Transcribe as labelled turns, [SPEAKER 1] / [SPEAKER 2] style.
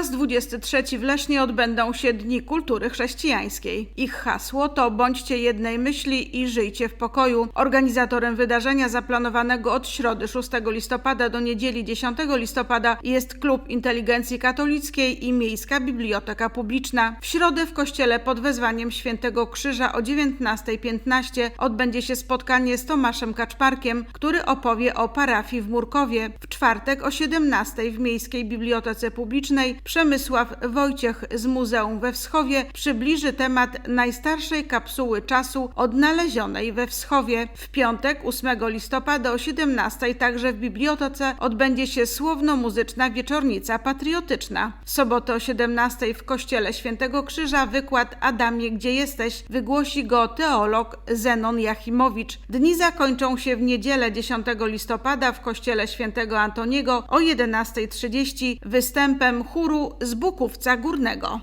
[SPEAKER 1] raz 23 w Lesznie odbędą się Dni Kultury Chrześcijańskiej. Ich hasło to Bądźcie jednej myśli i żyjcie w pokoju. Organizatorem wydarzenia zaplanowanego od środy 6 listopada do niedzieli 10 listopada jest Klub Inteligencji Katolickiej i Miejska Biblioteka Publiczna. W środę w kościele pod wezwaniem Świętego Krzyża o 19.15 odbędzie się spotkanie z Tomaszem Kaczmarkiem, który opowie o parafii w Murkowie. W czwartek o 17.00 w Miejskiej Bibliotece Publicznej Przemysław Wojciech z Muzeum we Wschowie przybliży temat najstarszej kapsuły czasu odnalezionej we Wschowie. W piątek 8 listopada o 17.00 także w bibliotece odbędzie się słowno-muzyczna wieczornica patriotyczna. W sobotę o 17.00 w Kościele Świętego Krzyża wykład Adamie, gdzie jesteś wygłosi go teolog Zenon Jachimowicz. Dni zakończą się w niedzielę 10 listopada w Kościele Świętego Antoniego o 11.30 występem chóru z Bukówca Górnego.